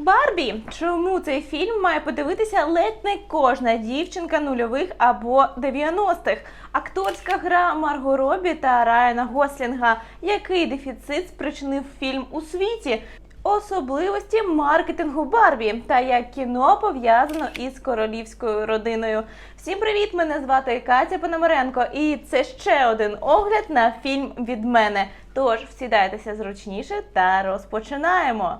Барбі, чому цей фільм має подивитися ледь не кожна дівчинка нульових або 90-х? Акторська гра Марго Робі та Райана Гослінга. Який дефіцит спричинив фільм у світі? Особливості маркетингу Барбі та як кіно пов'язано із королівською родиною. Всім привіт! Мене звати Катя Пономаренко, і це ще один огляд на фільм від мене. Тож всідайтеся зручніше та розпочинаємо.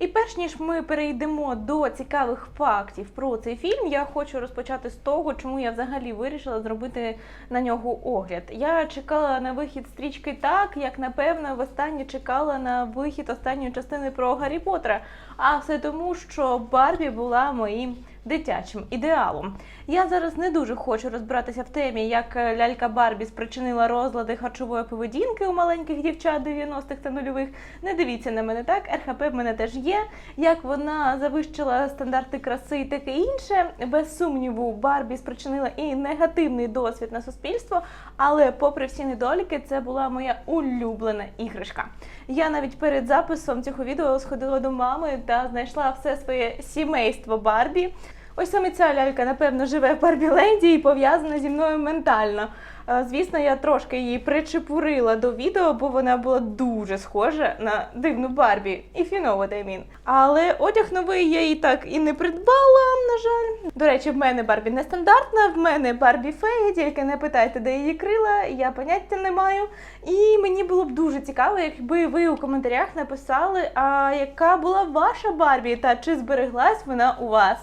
І перш ніж ми перейдемо до цікавих фактів про цей фільм, я хочу розпочати з того, чому я взагалі вирішила зробити на нього огляд. Я чекала на вихід стрічки так, як напевно востаннє чекала на вихід останньої частини про Гаррі Поттера. А все тому, що Барбі була моїм дитячим ідеалом. Я зараз не дуже хочу розбиратися в темі, як е, лялька Барбі спричинила розлади харчової поведінки у маленьких дівчат 90-х та нульових. Не дивіться на мене так, РХП в мене теж є. Як вона завищила стандарти краси і таке інше. Без сумніву, Барбі спричинила і негативний досвід на суспільство, але, попри всі недоліки, це була моя улюблена іграшка. Я навіть перед записом цього відео сходила до мами та знайшла все своє сімейство Барбі. Ось саме ця лялька, напевно, живе в Барбіленді і пов'язана зі мною ментально. Е, Звісно, я трошки її причепурила до відео, бо вона була дуже схожа на дивну Барбі. If you know. Але одяг новий я її так і не придбала, на жаль. До речі, в мене Барбі нестандартна, в мене Барбі фея, тільки не питайте, де її крила, я поняття не маю. І мені було б дуже цікаво, якби ви у коментарях написали, а яка була ваша Барбі та чи збереглась вона у вас.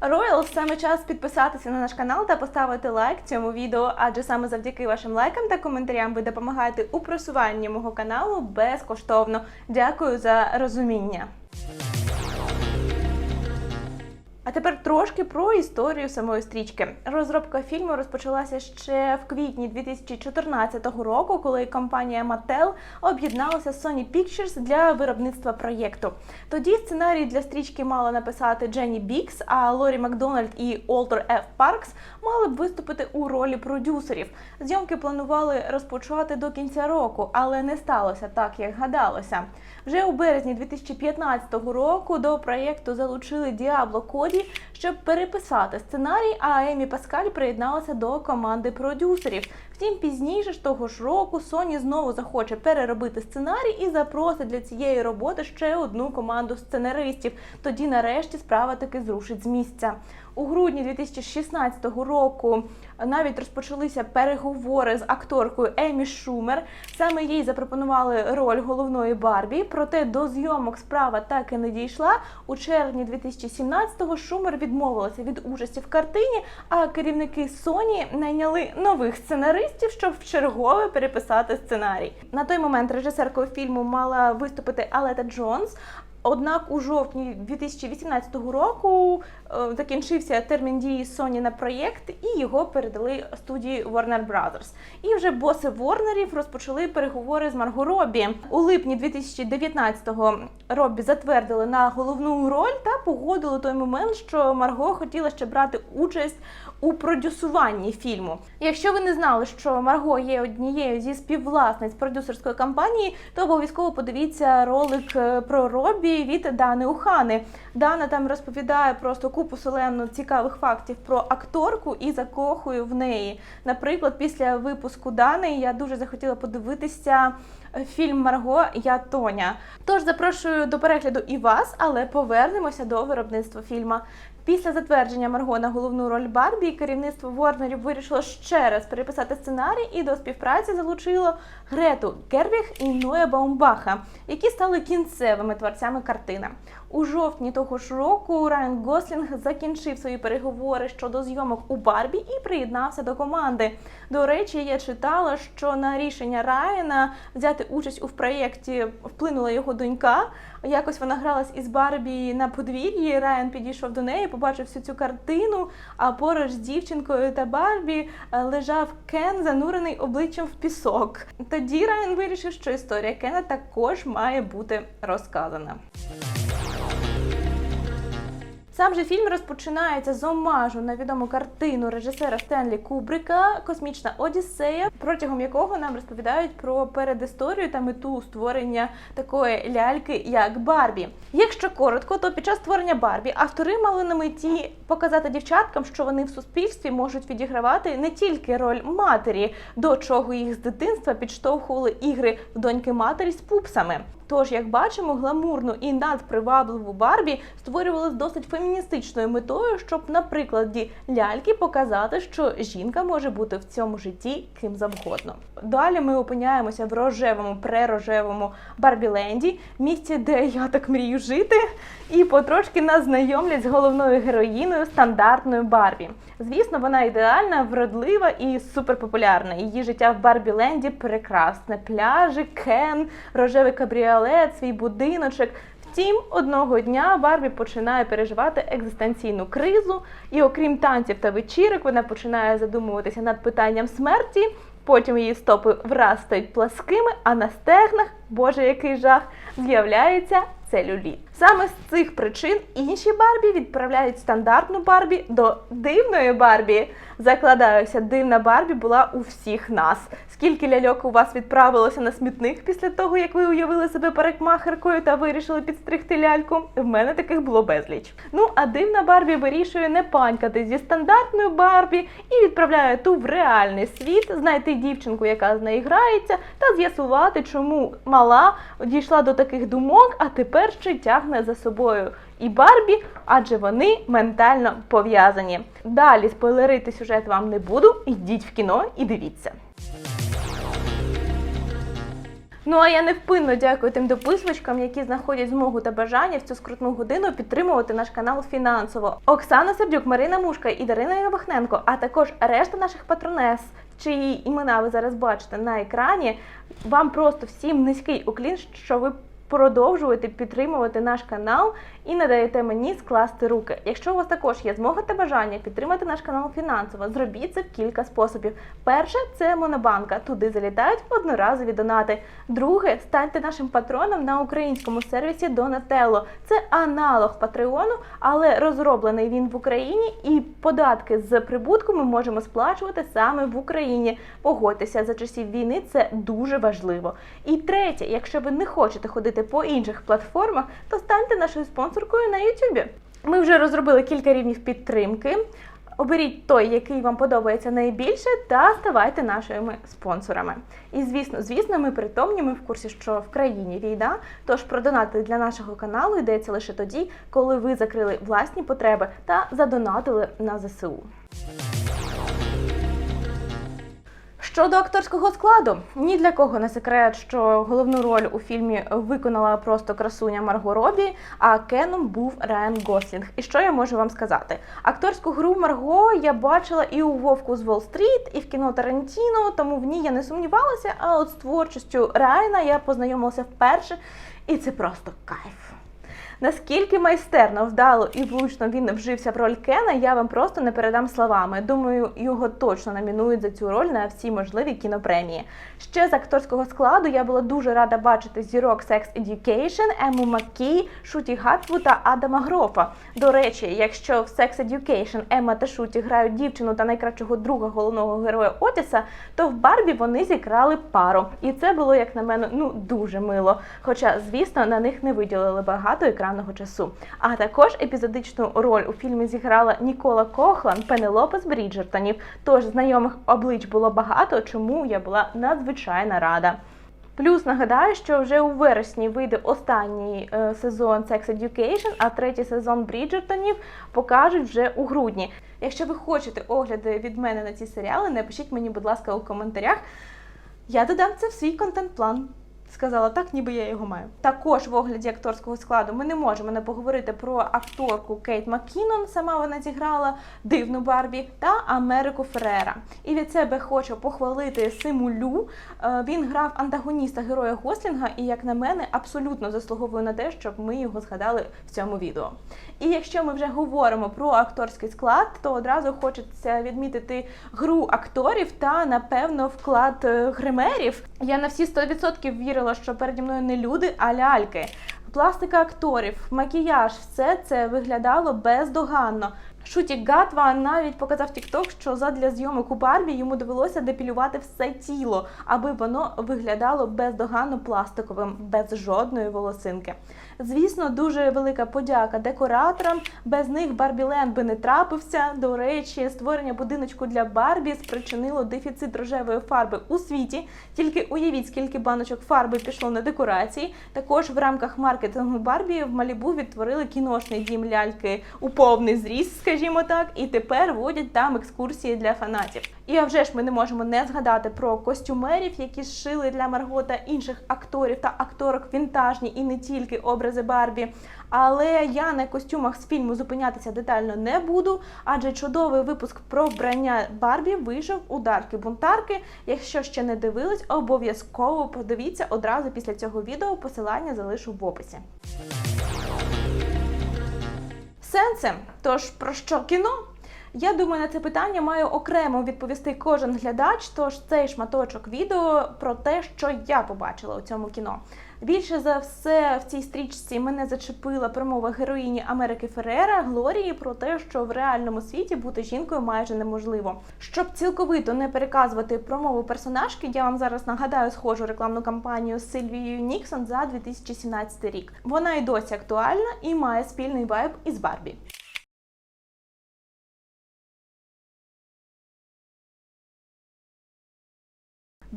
Роял, саме час підписатися на наш канал та поставити лайк цьому відео, адже саме завдяки вашим лайкам та коментарям ви допомагаєте у просуванні мого каналу безкоштовно. Дякую за розуміння. А тепер трошки про історію самої стрічки. Розробка фільму розпочалася ще в квітні 2014 року, коли компанія Mattel об'єдналася з Sony Pictures для виробництва проєкту. Тоді сценарій для стрічки мала написати Дженні Бікс, а Лорі Макдональд і Олтер Ф. Паркс мали б виступити у ролі продюсерів. Зйомки планували розпочати до кінця року, але не сталося так, як гадалося. Вже у березні 2015 року до проєкту залучили Діабло Коді, щоб переписати сценарій, а Емі Паскаль приєдналася до команди продюсерів. Втім, пізніше ж того ж року Sony знову захоче переробити сценарій і запросить для цієї роботи ще одну команду сценаристів. Тоді, нарешті, справа таки зрушить з місця. У грудні 2016 року навіть розпочалися переговори з акторкою Емі Шумер. Саме їй запропонували роль головної Барбі. Проте до зйомок справа так і не дійшла. У червні 2017-го Шумер відмовилася від участі в картині, а керівники Sony найняли нових сценаристів, щоб вчергове переписати сценарій. На той момент режисеркою фільму мала виступити Алета Джонс. Однак у жовтні 2018 року е, закінчився термін дії Sony на проєкт, і його передали студії Warner Brothers. І вже боси Ворнерів розпочали переговори з Марго Робі. У липні 2019-го Робі затвердили на головну роль та погодили той момент, що Марго хотіла ще брати участь у продюсуванні фільму. Якщо ви не знали, що Марго є однією зі співвласниць продюсерської компанії, то обов'язково подивіться ролик е, про Робі від Дани Ухани. Дана там розповідає просто купу соленну цікавих фактів про акторку і закохую в неї. Наприклад, після випуску Дани я дуже захотіла подивитися. е, Фільм Марго Я Тоня. Тож запрошую до перегляду і вас, але повернемося до виробництва фільма. Після затвердження Марго на головну роль Барбі керівництво Ворнерів вирішило ще раз переписати сценарій і до співпраці залучило Грету Гервіг і Ноя Баумбаха, які стали кінцевими творцями картини. У жовтні того ж року Райан Гослінг закінчив свої переговори щодо зйомок у Барбі і приєднався до команди. До речі, я читала, що на рішення Райана взяти участь у проєкті вплинула його донька. Якось вона гралась із Барбі на подвір'ї. Райан підійшов до неї, побачив всю цю картину. А поруч з дівчинкою та Барбі е, лежав Кен, занурений обличчям в пісок. Тоді Райан вирішив, що історія Кена також має бути розказана. Сам же фільм розпочинається з омажу на відому картину режисера Стенлі Кубрика Космічна Одіссея, протягом якого нам розповідають про передісторію та мету створення такої ляльки, як Барбі. Якщо коротко, то під час створення Барбі автори мали на меті показати дівчаткам, що вони в суспільстві можуть відігравати не тільки роль матері, до чого їх з дитинства підштовхували ігри в доньки матері з пупсами. Тож, як бачимо, гламурну і надпривабливу Барбі створювали з досить феміністичною метою, щоб на прикладі ляльки показати, що жінка може бути в цьому житті ким завгодно. Далі ми опиняємося в рожевому, прерожевому Барбіленді, місці, де я так мрію жити, і потрошки нас знайомлять з головною героїною стандартною Барбі. Звісно, вона ідеальна, вродлива і суперпопулярна. Її життя в Барбіленді прекрасне. Пляжі, кен, рожевий кабріолет, свій будиночок. Втім, одного дня Барбі починає переживати екзистенційну кризу, і окрім танців та вечірок, вона починає задумуватися над питанням смерті. Потім її стопи враз стають пласкими, а на стегнах, боже, який жах, з'являється целюліт. Саме з цих причин інші Барбі відправляють стандартну Барбі до дивної Барбі. Закладаюся, дивна Барбі була у всіх нас. Скільки ляльок у вас відправилося на смітник після того, як ви уявили себе парикмахеркою та вирішили підстригти ляльку? В мене таких було безліч. Ну а дивна Барбі вирішує не панькати зі стандартною Барбі і відправляє ту в реальний світ, знайти дівчинку, яка з нею грається, та з'ясувати, чому мала дійшла до таких думок, а тепер ще тягне за собою і Барбі, адже вони ментально пов'язані. Далі спойлерити сюжет вам не буду. Йдіть в кіно і дивіться. Ну а я невпинно дякую тим дописувачкам, які знаходять змогу та бажання в цю скрутну годину підтримувати наш канал фінансово. Оксана Сердюк, Марина Мушка і Дарина Ябахненко, а також решта наших патронес, чиї імена ви зараз бачите на екрані. Вам просто всім низький уклін, що ви продовжуєте підтримувати наш канал і не даєте мені скласти руки. Якщо у вас також є змога та бажання підтримати наш канал фінансово, зробіть це в кілька способів. Перше це монобанка. Туди залітають одноразові донати. Друге, станьте нашим патроном на українському сервісі Donatello. Це аналог Патреону, але розроблений він в Україні, і податки з прибутку ми можемо сплачувати саме в Україні. Погодьтеся, за часів війни це дуже важливо. І третє, якщо ви не хочете ходити по інших платформах, то станьте нашою спонсоркою на YouTube. Ми вже розробили кілька рівнів підтримки. Оберіть той, який вам подобається найбільше, та ставайте нашими спонсорами. І звісно, звісно, ми притомні, ми в курсі, що в країні війна. Тож продонати для нашого каналу йдеться лише тоді, коли ви закрили власні потреби та задонатили на ЗСУ. Щодо акторського складу, ні для кого не секрет, що головну роль у фільмі виконала просто красуня Марго Робі, а Кеном був Райан Гослінг. І що я можу вам сказати? Акторську гру Марго я бачила і у Вовку з Уолл-стріт, і в кіно Тарантіно, тому в ній я не сумнівалася. А от з творчістю Райана я познайомилася вперше, і це просто кайф. Наскільки майстерно, вдало і влучно він вжився в роль Кена, я вам просто не передам словами. Думаю, його точно номінують за цю роль на всі можливі кінопремії. Ще з акторського складу я була дуже рада бачити зірок Sex Education, Ему Маккі, Шуті Гатву та Адама Грофа. До речі, якщо в Sex Education Емма та Шуті грають дівчину та найкращого друга головного героя Отіса, то в Барбі вони зіграли пару. І це було, як на мене, ну дуже мило. Хоча, звісно, на них не виділили багато екранного часу. А також епізодичну роль у фільмі зіграла Нікола Кохлан, Пенелопа з Бріджертонів. Тож знайомих облич було багато, чому я була надзвичайно рада. Плюс нагадаю, що вже у вересні вийде останній е, сезон Sex Education, а третій сезон Бріджертонів покажуть вже у грудні. Якщо ви хочете огляди від мене на ці серіали, напишіть мені, будь ласка, у коментарях. Я додам це в свій контент-план. Сказала так, ніби я його маю. Також в огляді акторського складу ми не можемо не поговорити про акторку Кейт Маккінон. Сама вона зіграла дивну Барбі та Америку Ферера. І від себе хочу похвалити Симу Лю. Е, Він грав антагоніста героя Гослінга, і, як на мене, абсолютно заслуговує на те, щоб ми його згадали в цьому відео. І якщо ми вже говоримо про акторський склад, то одразу хочеться відмітити гру акторів та, напевно, вклад е, гримерів. Я на всі 100% вірила, що переді мною не люди, а ляльки. Пластика акторів, макіяж, все це виглядало бездоганно. Шутік Гатва навіть показав TikTok, що задля зйомок у Барбі йому довелося депілювати все тіло, аби воно виглядало бездоганно пластиковим, без жодної волосинки. Звісно, дуже велика подяка декораторам. Без них Барбіленд би не трапився. До речі, створення будиночку для Барбі спричинило дефіцит рожевої фарби у світі. Тільки уявіть, скільки баночок фарби пішло на декорації. Також в рамках маркетингу Барбі в Малібу відтворили кіношний дім ляльки у повний зріст, скажімо так, і тепер водять там екскурсії для фанатів. І а вже ж ми не можемо не згадати про костюмерів, які зшили для Марго та інших акторів та акторок вінтажні і не тільки образи Барбі. Але я на костюмах з фільму зупинятися детально не буду, адже чудовий випуск про вбрання Барбі вийшов у Дарки Бунтарки. Якщо ще не дивились, обов'язково подивіться одразу після цього відео. Посилання залишу в описі. Сенсе, тож про що кіно? Я думаю, на це питання маю окремо відповісти кожен глядач. Тож цей шматочок відео про те, що я побачила у цьому кіно. Більше за все в цій стрічці мене зачепила промова героїні Америки Феррера Глорії про те, що в реальному світі бути жінкою майже неможливо. Щоб цілковито не переказувати промову персонажки, я вам зараз нагадаю схожу рекламну кампанію з Сильвією Ніксон за 2017 рік. Вона і досі актуальна і має спільний вайб із Барбі.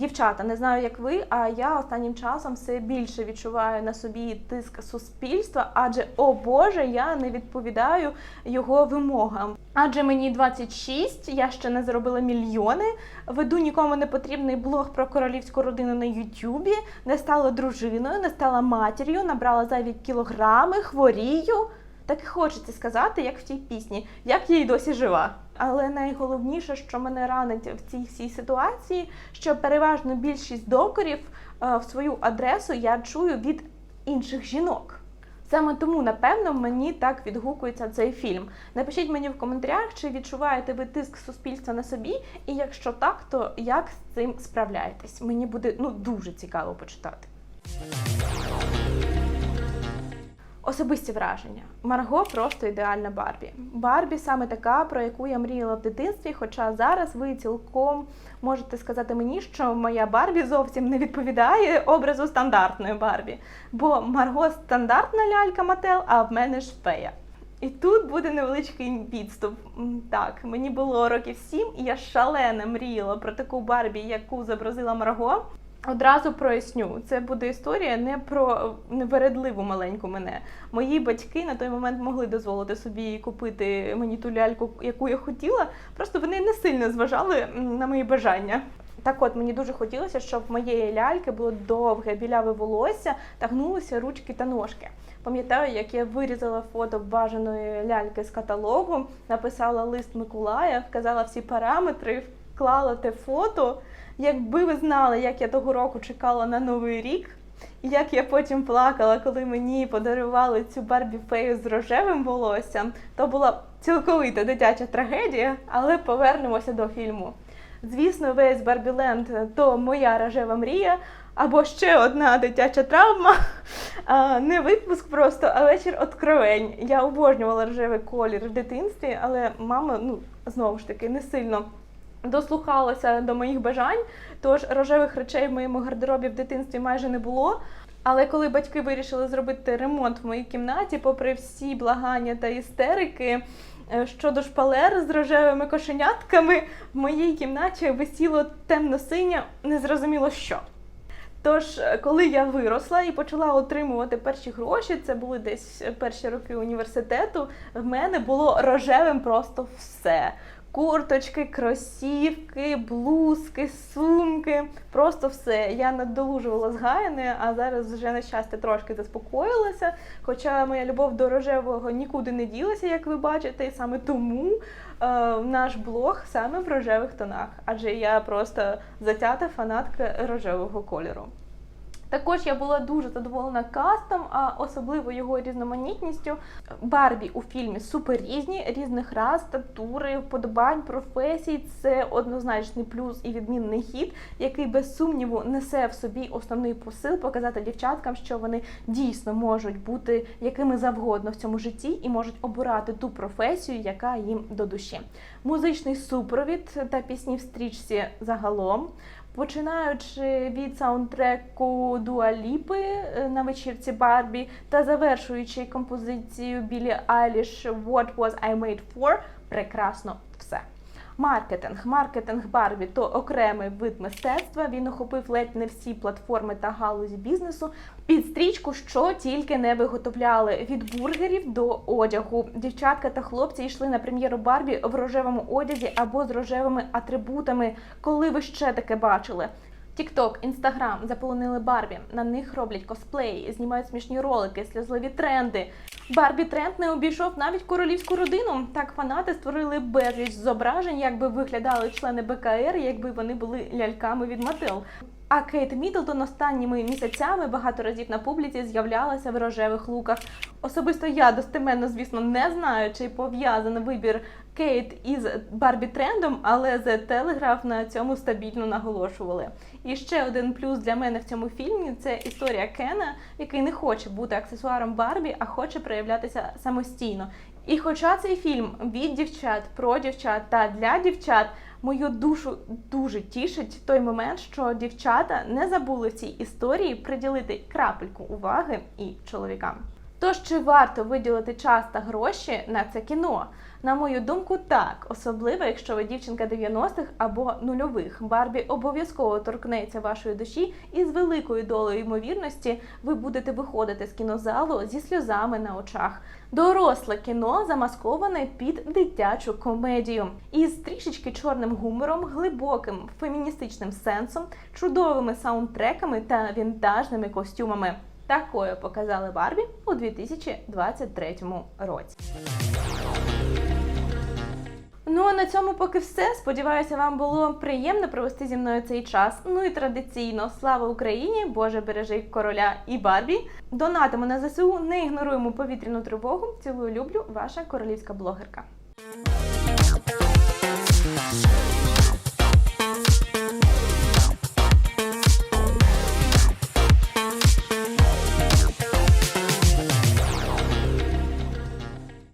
Дівчата, не знаю, як ви, а я останнім часом все більше відчуваю на собі тиск суспільства, адже о Боже, я не відповідаю його вимогам. Адже мені 26, я ще не заробила мільйони. Веду нікому не потрібний блог про королівську родину на Ютубі, не стала дружиною, не стала матір'ю, набрала зайві кілограми, хворію. Так і хочеться сказати, як в тій пісні, як я й досі жива. Але найголовніше, що мене ранить в цій всій ситуації, що переважно більшість докорів е, в свою адресу я чую від інших жінок. Саме тому, напевно, мені так відгукується цей фільм. Напишіть мені в коментарях, чи відчуваєте ви тиск суспільства на собі, і якщо так, то як з цим справляєтесь? Мені буде ну дуже цікаво почитати. Особисті враження. Марго просто ідеальна Барбі. Барбі саме така, про яку я мріяла в дитинстві. Хоча зараз ви цілком можете сказати мені, що моя Барбі зовсім не відповідає образу стандартної Барбі. Бо Марго стандартна лялька Мател, а в мене ж фея. І тут буде невеличкий відступ. Так, мені було років сім, і я шалено мріяла про таку Барбі, яку зобразила Марго. Одразу проясню, це буде історія не про невередливу маленьку мене. Мої батьки на той момент могли дозволити собі купити мені ту ляльку, яку я хотіла. Просто вони не сильно зважали на мої бажання. Так от мені дуже хотілося, щоб моєї ляльки було довге біляве волосся та гнулися ручки та ножки. Пам'ятаю, як я вирізала фото бажаної ляльки з каталогу, написала лист Миколая, вказала всі параметри, вклала те фото. Якби ви знали, як я того року чекала на новий рік, і як я потім плакала, коли мені подарували цю Барбі фею з рожевим волоссям, то була цілковита дитяча трагедія, але повернемося до фільму. Звісно, весь Барбіленд то моя рожева мрія, або ще одна дитяча травма. А, Не випуск просто, а вечір откровень. Я обожнювала рожевий колір в дитинстві, але мама, ну знову ж таки, не сильно дослухалася до моїх бажань, тож рожевих речей в моєму гардеробі в дитинстві майже не було. Але коли батьки вирішили зробити ремонт в моїй кімнаті, попри всі благання та істерики е, щодо шпалер з рожевими кошенятками, в моїй кімнаті висіло темно-синє, незрозуміло що. Тож, е, коли я виросла і почала отримувати перші гроші, це були десь перші роки університету, в мене було рожевим просто все. Курточки, кросівки, блузки, сумки, просто все. Я надолужувала згаяне, а зараз вже на щастя трошки заспокоїлася. Хоча моя любов до рожевого нікуди не ділася, як ви бачите, і саме тому е, наш блог саме в рожевих тонах, адже я просто затята фанатка рожевого кольору. Також я була дуже задоволена кастом, а особливо його різноманітністю. Барбі у фільмі супер різні, різних рас, статури, вподобань, професій. Це однозначний плюс і відмінний хід, який без сумніву несе в собі основний посил показати дівчаткам, що вони дійсно можуть бути якими завгодно в цьому житті і можуть обирати ту професію, яка їм до душі. Музичний супровід та пісні в стрічці загалом. Починаючи від саундтреку Дуаліпи Ліпи на вечірці Барбі та завершуючи композицією Білі Айліш What Was I Made For, прекрасно. Маркетинг, маркетинг Барбі то окремий вид мистецтва. Він охопив ледь не всі платформи та галузі бізнесу. Під стрічку що тільки не виготовляли від бургерів до одягу. Дівчатка та хлопці йшли на прем'єру Барбі в рожевому одязі або з рожевими атрибутами. Коли ви ще таке бачили? Тікток, інстаграм заполонили Барбі. На них роблять косплеї, знімають смішні ролики, сльозливі тренди. Барбі тренд не обійшов навіть королівську родину. Так фанати створили безліч зображень, як би виглядали члени БКР, якби вони були ляльками від Мател. А Кейт Міддлтон останніми місяцями багато разів на публіці з'являлася в рожевих луках. Особисто я достеменно, звісно, не знаю, чи пов'язаний вибір Кейт із Барбі трендом, але The Telegraph на цьому стабільно наголошували. І ще один плюс для мене в цьому фільмі це історія Кена, який не хоче бути аксесуаром Барбі, а хоче проявлятися самостійно. І хоча цей фільм від дівчат про дівчат та для дівчат. Мою душу дуже тішить той момент, що дівчата не забули в цій історії приділити крапельку уваги і чоловікам. Тож чи варто виділити час та гроші на це кіно? На мою думку, так, особливо якщо ви дівчинка 90-х або нульових. Барбі обов'язково торкнеться вашої душі, і з великою долею ймовірності ви будете виходити з кінозалу зі сльозами на очах. Доросле кіно замасковане під дитячу комедію із трішечки чорним гумором, глибоким феміністичним сенсом, чудовими саундтреками та вінтажними костюмами. Такою показали Барбі у 2023 році. Ну а на цьому поки все. Сподіваюся, вам було приємно провести зі мною цей час. Ну і традиційно слава Україні! Боже бережи короля і Барбі. Донатимо на ЗСУ, не ігноруємо повітряну тривогу. Цілую люблю, ваша королівська блогерка.